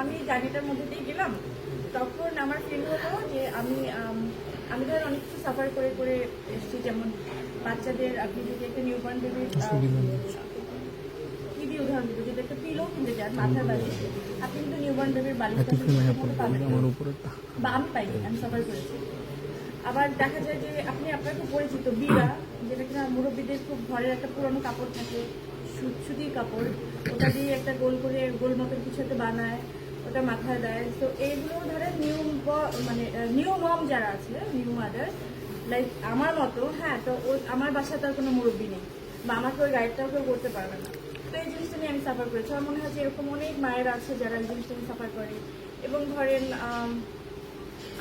আমি জার্নিটার মধ্যে দিয়ে গেলাম তখন আমার ফিল হলো যে আমি আমি ধর অনেক কিছু সাফার করে করে এসেছি যেমন বাচ্চাদের আপনি যদি একটা নিউবর্ন বেবির কি দিয়ে উদাহরণ দিব? যদি একটা পিলো কিনতে যান মাথার বালিশ আপনি কিন্তু নিউবর্ন বেবির বালিশটা। বা আমি পাইনি আমি সবাই করেছি। আবার দেখা যায় যে আপনি আপনার খুব পরিচিত বিড়া যেটা কিনা মুরব্বীদের খুব ঘরের একটা পুরনো কাপড় থাকে সুতির কাপড় ওটা দিয়ে একটা গোল করে গোল মতন কিছু একটা বানায়। ওটা মাথায় দেয় তো এইগুলো ধরেন নিউ মানে নিউ মম যারা আছে নিউ মাদার লাইক আমার মতো হ্যাঁ তো আমার বাসায় তার কোনো মুরব্বী নেই বা আমাকে ওই গাইডটাও কেউ করতে পারবে না। তো এই জিনিসটা নিয়ে আমি সাফার করেছি। আমার মনে হয় যে এরকম অনেক মায়ের আছে যারা এই জিনিসটা নিয়ে সাফার করে। এবং ধরেন,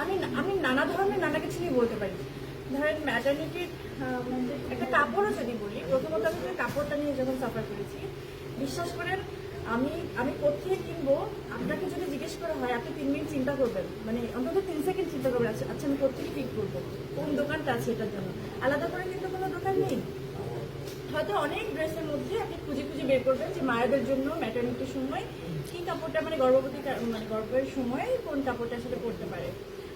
আমি আমি নানা ধরনের নানা কিছু নিয়ে বলতে পারি। ধরেন ম্যাটার্নিটির একটা কাপড়ও যদি বলি, প্রথমত আমি কাপড়টা নিয়ে যখন সাফার করেছি, বিশ্বাস করেন আমি আমি কোথায় কিনবো? আপনাকে যদি জিজ্ঞেস করা হয়, আপনি তিন মিনিট চিন্তা করবেন। মানে অন্তত তিন সেকেন্ড চিন্তা করবেন আচ্ছা আচ্ছা আমি কোথেকে পিক করব? কোন দোকানটা আছে এটার জন্য? আলাদা করে কিন্তু কোনো দোকান নেই। হয়তো অনেক ড্রেসের মধ্যে আপনি খুঁজে খুঁজে বের করবেন যে মায়েদের জন্য ম্যাটার্নিটির সময়, কি কাপড়টা মানে গর্ভবতী মানে গর্ভের সময় কোন কাপড়টা সাথে পরতে পারে।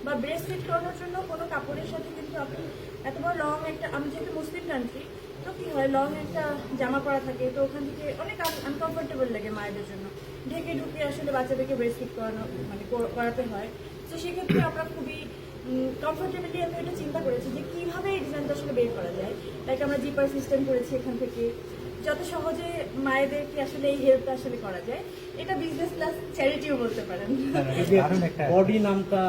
বা ব্রেস্ট ফিট করানোর জন্য কোনো কাপড়ের সাথে কিন্তু আপনি এত বড় লং একটা, আমি যেহেতু মুসলিম কান্ট্রি তো কি হয় লং একটা জামা পরা থাকে তো ওখান থেকে অনেক আনকমফোর্টেবল লাগে মায়েদের জন্য। ঢেকে ঢুকে আসলে বাচ্চাদেরকে ব্রেস্ট করানো মানে করাতে হয়। তো সেক্ষেত্রে আমরা খুবই কমফোর্টেবলি আমি এটা চিন্তা করেছি যে কীভাবে এই ডিজাইনটা আসলে বের করা যায়। লাইক আমরা জিপার সিস্টেম করেছি এখান থেকে। যত সহজে মায়েদেরকে আসলে এই হেল্পটা আসলে করা যায়। এটা বিজনেস প্লাস চ্যারিটিও বলতে পারেন। বডি নামটা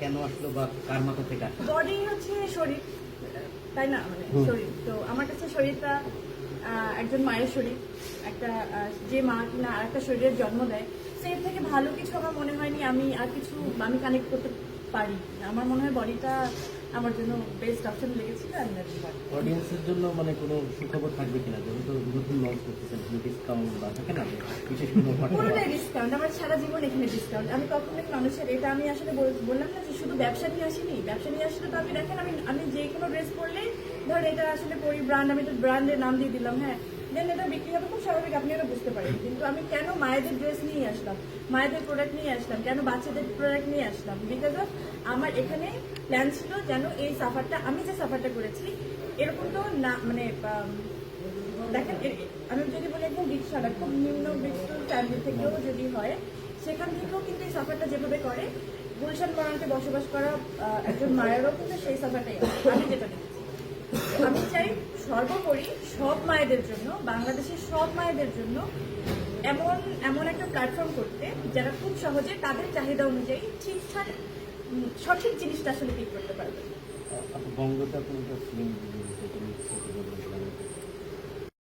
কেন আসলো বা কার মাথা থেকে বডি হচ্ছে শরীর। তাই না? মানে শরীর। তো আমার কাছে শরীরটা আহ, একজন মায়ের শরীর। একটা আহ, যে মা কিনা আর একটা শরীরের জন্ম দেয় সেই থেকে ভালো কিছু আমার মনে হয়নি আমি আর কিছু আমি কানেক্ট করতে পারি। আমার মনে হয় বডিটা আমার জন্য বেস্ট অপশন লেগেছিল আমি অডিয়েন্সের জন্য মানে কোনো সুখবর থাকবে কিনা? যেমন তো নতুন লঞ্চ করতেছেন কোনো ডিসকাউন্ট বা থাকে না? বিশেষ কোনো পুরোটাই ডিসকাউন্ট আমার সারা জীবন এখানে ডিসকাউন্ট আমি কখনোই মানুষের এটা আমি আসলে বললাম না যে শুধু ব্যবসা নিয়ে আসিনি। ব্যবসা নিয়ে আসলে তো আপনি দেখেন আমি আমি যে কোনো ড্রেস পরলে ধর এটা আসলে পরি ব্র্যান্ড আমি তো ব্র্যান্ডের নাম দিয়ে দিলাম হ্যাঁ? দেন এটা বিক্রি হবে খুব স্বাভাবিক, আপনি এটা বুঝতে পারেন। কিন্তু আমি কেন মায়েদের ড্রেস নিয়ে আসলাম? মায়েদের প্রোডাক্ট নিয়ে আসলাম? কেন বাচ্চাদের প্রোডাক্ট নিয়ে আসলাম? বিকজ অফ আমার এখানে প্ল্যান ছিল যেন এই সাফারটা, আমি যে সাফারটা করেছি, এরকম তো না মানে দেখেন আমি যদি বলি একদম রিক্সাটা খুব নিম্ন বৃত্ত ফ্যামিলি থেকেও যদি হয়, সেখান থেকেও কিন্তু এই সাফারটা যেভাবে করে, গুলশান বরান্তে বসবাস করা একজন মায়েরও কিন্তু সেই সাফারটাই আমি যেটা গর্ব করি সব মায়েদের জন্য, বাংলাদেশের সব মায়েদের জন্য এমন এমন একটা প্ল্যাটফর্ম করতে যারা খুব সহজে তাদের চাহিদা অনুযায়ী ঠিকঠাক সঠিক জিনিসটা আসলে ঠিক করতে পারবে।